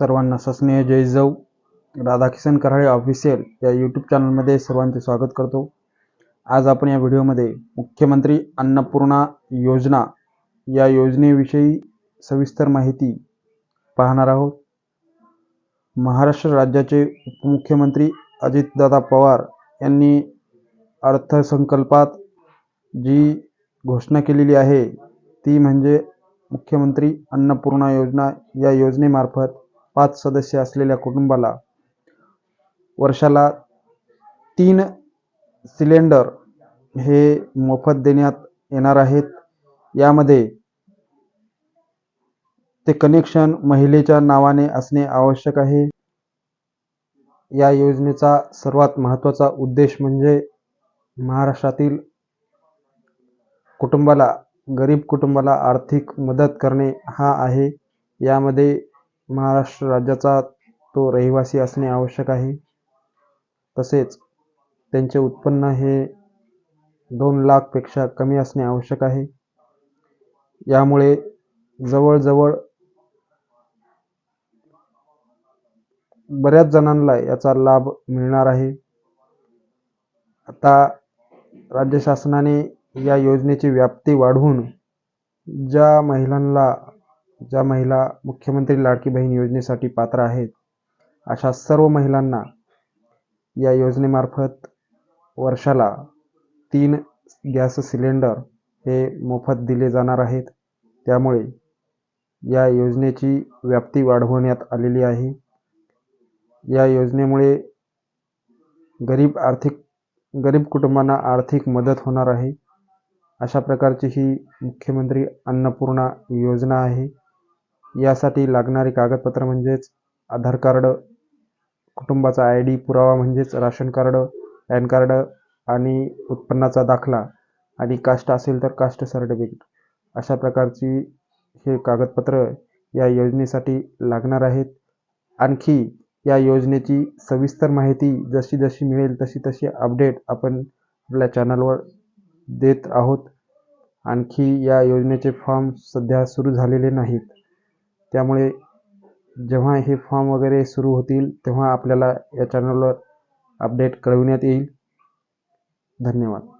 सर्वांना सस्नेह जय राधा राधाकिशन कराळे ऑफिशियल या यूट्यूब चॅनलमध्ये सर्वांचे स्वागत करतो. आज आपण या व्हिडिओमध्ये मुख्यमंत्री अन्नपूर्णा योजना या योजनेविषयी सविस्तर माहिती पाहणार आहोत. महाराष्ट्र राज्याचे उपमुख्यमंत्री अजितदादा पवार यांनी अर्थसंकल्पात जी घोषणा केलेली आहे ती म्हणजे मुख्यमंत्री अन्नपूर्णा योजना या योजनेमार्फत पाच सदस्य असलेल्या कुटुंबाला वर्षाला तीन सिलेंडर हे मोफत देण्यात येणार आहेत. यामध्ये ते कनेक्शन महिलेच्या नावाने असणे आवश्यक आहे. या योजनेचा सर्वात महत्त्वाचा उद्देश म्हणजे महाराष्ट्रातील कुटुंबाला गरीब कुटुंबाला आर्थिक मदत करणे हा आहे. यामध्ये महाराष्ट्र राज्याचा तो रहिवासी असणे आवश्यक आहे. तसेच त्यांचे उत्पन्न हे दोन लाखपेक्षा कमी असणे आवश्यक आहे. यामुळे जवळजवळ बऱ्याच जणांना याचा लाभ मिळणार आहे. आता राज्य शासनाने या योजनेची व्याप्ती वाढवून ज्या महिलांना ज्या महिला मुख्यमंत्री लाडकी बहीण योजनेसाठी पात्र आहेत अशा सर्व महिलांना या योजनेमार्फत वर्षाला तीन गॅस सिलेंडर हे मोफत दिले जाणार आहेत. त्यामुळे या योजनेची व्याप्ती वाढवण्यात आलेली आहे. या योजनेमुळे गरीब आर्थिक गरीब कुटुंबांना आर्थिक मदत होणार आहे. अशा प्रकारची ही मुख्यमंत्री अन्नपूर्णा योजना आहे. यासाठी लागणारी कागदपत्र म्हणजेच आधार कार्ड कुटुंबाचा आय डी पुरावा म्हणजेच राशन कार्ड पॅन कार्ड आणि उत्पन्नाचा दाखला आणि कास्ट असेल तर कास्ट सर्टिफिकेट. अशा प्रकारची हे कागदपत्र या योजनेसाठी लागणार आहेत. आणखी या योजनेची सविस्तर माहिती जशी जशी मिळेल तशी तशी अपडेट आपण आपल्या चॅनलवर देत आहोत. आणखी या योजनेचे फॉर्म सध्या सुरू झालेले नाहीत. त्यामुळे जेव्हा हे फॉर्म वगैरे सुरू होतील तेव्हा आपल्याला या चॅनलवर अपडेट कळविण्यात येईल. धन्यवाद.